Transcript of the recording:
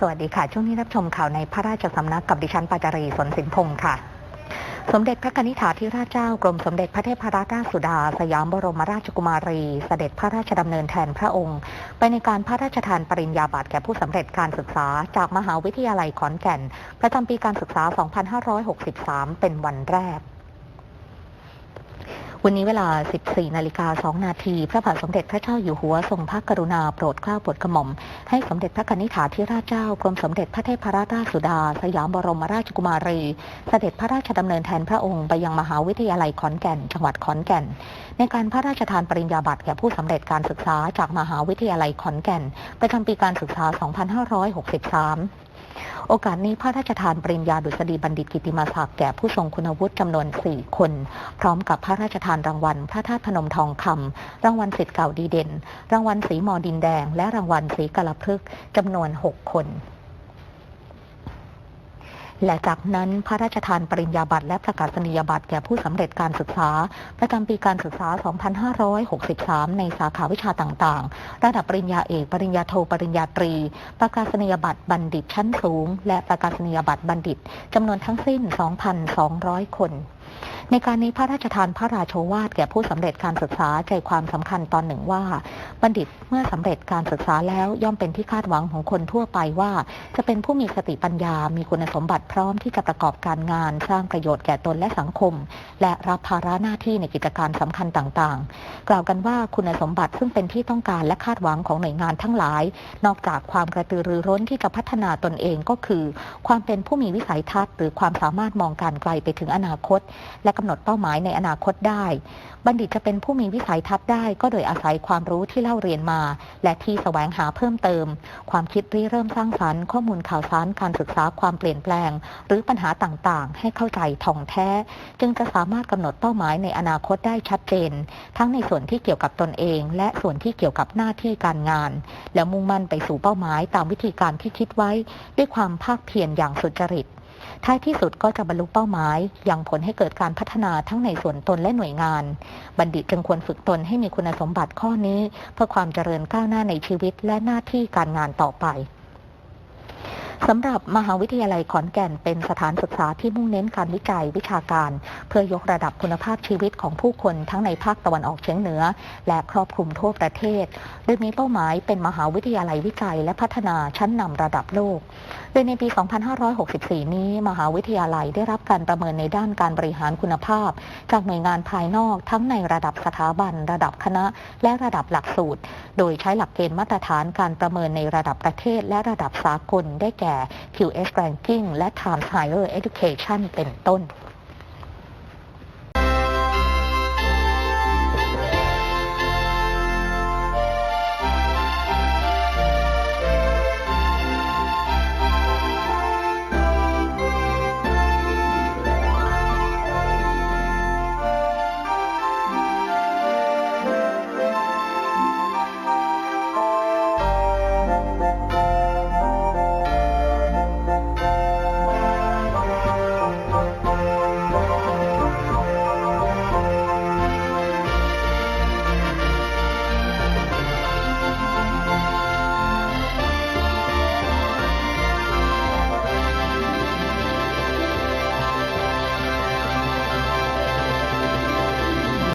สวัสดีค่ะ ช่วงนี้รับชมข่าวในพระราชสำนักกับดิฉันปาจารีสนสินพงศ์ค่ะ สมเด็จพระนิษฐาธิราชเจ้ากรมสมเด็จพระเทพรัตนราชสุดา สยามบรมราชกุมารี เสด็จพระราชดำเนินแทนพระองค์ ไปในการพระราชทานปริญญาบัตรแก่ผู้สำเร็จการศึกษาจากมหาวิทยาลัยขอนแก่น ประจำปีการศึกษา 2563 เป็นวันแรก วันนี้เวลา 14 นาฬิกา 2 นาที พระบาทสมเด็จพระเจ้าอยู่หัวทรงพระกรุณาโปรดเกล้าโปรดกระหม่อม ให้สมเด็จพระกนิษฐาธิราชเจ้ากรมสมเด็จพระเทพรัตนราชสุดา สยามบรมราชกุมารี เสด็จพระราชดำเนินแทนพระองค์ไปยังมหาวิทยาลัยขอนแก่น จังหวัดขอนแก่น ในการพระราชทานปริญญาบัตรแก่ผู้สำเร็จการศึกษาจากมหาวิทยาลัยขอนแก่น ประจำปีการศึกษา 2563 โอกาสนี้พระราชทานปริญญาดุษฎีบัณฑิตกิติมาศักดิ์แก่ผู้ทรงคุณวุฒิจำนวน 4 คน พร้อมกับพระราชทานรางวัล พระธาตุพนมทองคำรางวัลสิทธิ์เก่าดีเด่น รางวัลสีมอดินแดง และรางวัลสีกะลพฤกจำนวน 6 คน และจากนั้นพระราชทานปริญญาบัตรและประกาศนียบัตรแก่ผู้สำเร็จการศึกษา ประจำปีการศึกษา 2563 ในสาขาวิชาต่างๆ ระดับปริญญาเอก ปริญญาโท ปริญญาตรี ประกาศนียบัตรบัณฑิตชั้นสูง และประกาศนียบัตรบัณฑิตจำนวนทั้งสิ้น 2,200 คน ในการนี้พระราชทานพระราโชวาทแก่ผู้สำเร็จการศึกษาใจความสำคัญตอนหนึ่งว่า บัณฑิตเมื่อสำเร็จการศึกษาแล้วย่อมเป็นที่คาดหวังของคนทั่วไปว่า จะเป็นผู้มีสติปัญญา มีคุณสมบัติพร้อมที่จะประกอบการงาน สร้างประโยชน์แก่ตนและสังคม และรับภาระหน้าที่ในกิจการสำคัญต่างๆ กล่าวกันว่าคุณสมบัติซึ่งเป็นที่ต้องการและคาดหวังของหน่วยงานทั้งหลาย นอกจากความกระตือรือร้นที่จะพัฒนาตนเองก็คือ ความเป็นผู้มีวิสัยทัศน์ หรือความสามารถมองการไกลไปถึงอนาคตและกำหนดเป้าหมายในอนาคตได้ บัณฑิตจะเป็นผู้มีวิสัยทัศน์ได้ ก็โดยอาศัยความรู้ที่เล่าเรียนมา และที่แสวงหาเพิ่มเติม ความคิดริเริ่มสร้างสรรค์ข้อมูลข่าวสารการศึกษาความเปลี่ยนแปลง หรือปัญหาต่างๆ ให้เข้าใจท่องแท้ จึงจะสามารถกำหนดเป้าหมายในอนาคตได้ชัดเจน ทั้งในส่วนที่เกี่ยวกับตนเอง และส่วนที่เกี่ยวกับหน้าที่การงาน และมุ่งมั่นไปสู่เป้าหมายตามวิธีการที่คิดไว้ ด้วยความภาคเพียรอย่างสุจริต ท้ายที่สุดก็จะบรรลุเป้าหมายยังผลให้เกิดการพัฒนาทั้งในส่วนตนและหน่วยงาน บัณฑิตจึงควรฝึกตนให้มีคุณสมบัติข้อนี้ เพื่อความเจริญก้าวหน้าในชีวิตและหน้าที่การงานต่อไป สำหรับมหาวิทยาลัยขอนแก่นเป็นสถานศึกษาที่มุ่งเน้นการวิจัยวิชาการ เพื่อยกระดับคุณภาพชีวิตของผู้คนทั้งในภาคตะวันออกเฉียงเหนือ และครอบคลุมทั่วประเทศ โดยมีเป้าหมายเป็นมหาวิทยาลัยวิจัย และพัฒนาชั้นนำระดับโลก โดยในปี 2564 นี้ มหาวิทยาลัยได้รับการประเมินในด้านการบริหารคุณภาพ จากหน่วยงานภายนอก ทั้งในระดับสถาบัน ระดับคณะ และระดับหลักสูตร โดยใช้หลักเกณฑ์มาตรฐานการประเมินในระดับประเทศและระดับสากลได้แก่แก่ QS Ranking และ Times Higher Education เป็นต้น